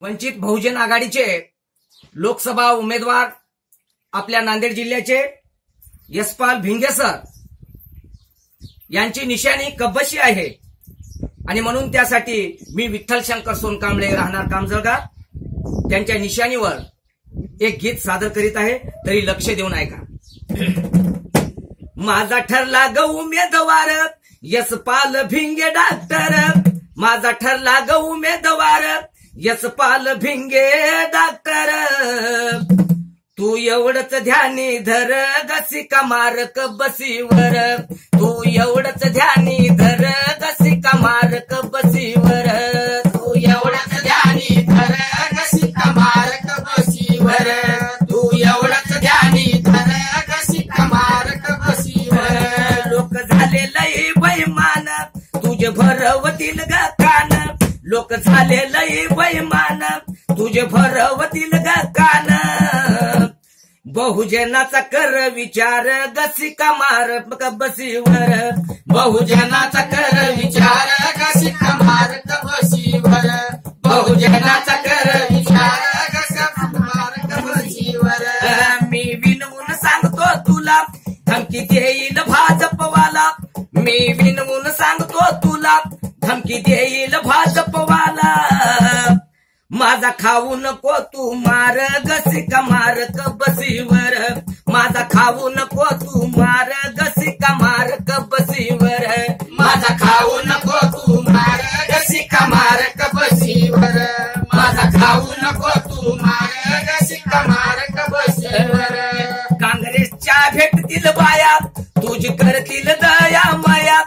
वंचित बहुजन आघाडीचे लोकसभा उमेदवार आपल्या नांदेड जिल्ह्याचे यशपाल भिंगे सर यांची निशाणी कब्बशी आहे. आणि म्हणून त्यासाठी मी विठ्ठल शंकर सोनकांबळे राहणार कामजळगा त्यांच्या निशाणीवर एक गीत सादर करीत आहे. तरी लक्ष देऊन ऐका. माझा ठरला ग उमेदवार यशपाल भिंगे डॉक्टर. माझा ठरला ग उमेदवार यशपाल भिंगे डॉक्टर. तू एवढंच ध्यानी धर गसिका मारक बसीवर. तू एवढंच ध्यानी धर गसिका मारक बसीवर. तू एवढंच ध्यानी धर गसिका मारक बसीवर. तू एवढंच ध्यानी धर गसिका मारक बसीवर. लोक झाले लई बैमान तुझे भरवतील ग झाले लय बैमान तुझे भरवतील ग कान. बहुजनाचा कर विचार गसिका मार बसीवर. बहुजनाचा कर विचार गसिका मार बसीवर. बहुजनाचा कर विचार गसिका मार बसीवर. मी विनवून सांगतो तुला धमकी देईल भाजपवाला. मी विनवून सांगतो तुला धमकी देईल भाजपवाला. माझा खाऊ नको तू मार गसिका मार बसीवर. माझा खाऊ नको तू मार गसिका मार बसीवर. माझा खाऊ नको तू मार गसिका मार बसीवर. माझा खाऊ नको तू मार गसिका मार बसीवर. काँग्रेसच्या भेटतील बाया तुझी करतील दया माया.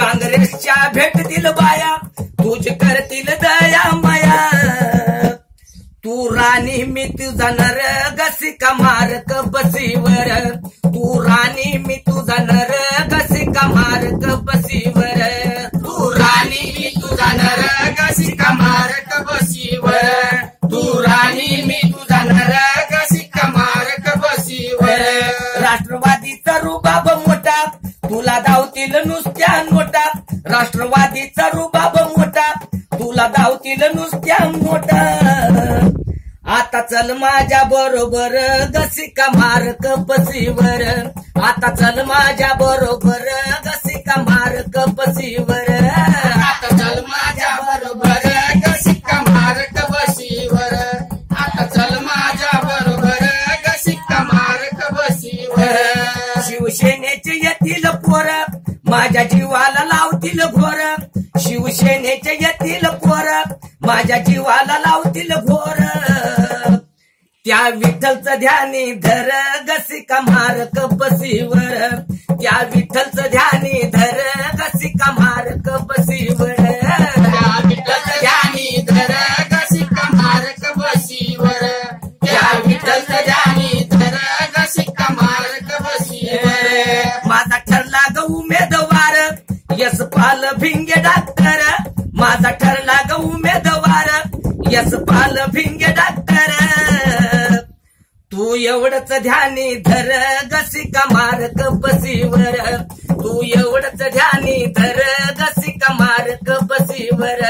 काँग्रेसच्या भेटतील बाया तुझ करतील दया माया. तू राणी मी तुझा नर गसिका मारक बसीवर. तू राणी मी तुझा नर गसिका मारक बसीवर. तू राणी मी तुझा नर गसिका मारक बसीवर. तू राणी मी तुझा नर गसिका मारक बसीवर. राष्ट्रवादीचा रुबाब राष्ट्रवादीचा रुबाब मोठा तुला धावतील नुसत्या मोठा. आता चल माझ्या बरोबर गसिका मारक बसीवर आता चल माझ्या बरोबर गसिका मारक बसीवर आता चल माझ्या बरोबर गसिका मारक बसीवर आता चल माझ्या बरोबर गसिका मारक बसीवर शिवसेनेचे येतील पोर माझ्या जीवाला लावतील घोर. शिवसेनेचे येतील पोर माझ्या जीवाला लावतील घोर. त्या विठ्ठलचं ध्यानी धर गसिका मारक बसीवर. त्या विठ्ठलचं ध्यानी धर गसिका मारक बसीवर. पाल भिंगे डॉक्टर माझा ठरला ग उमेदवार यशपाल भिंगे डॉक्टर तू एवढंच ध्यानी धर गसिका मारक बसीवर. तू एवढंच ध्यानी धर गसिका मारक बसीवर.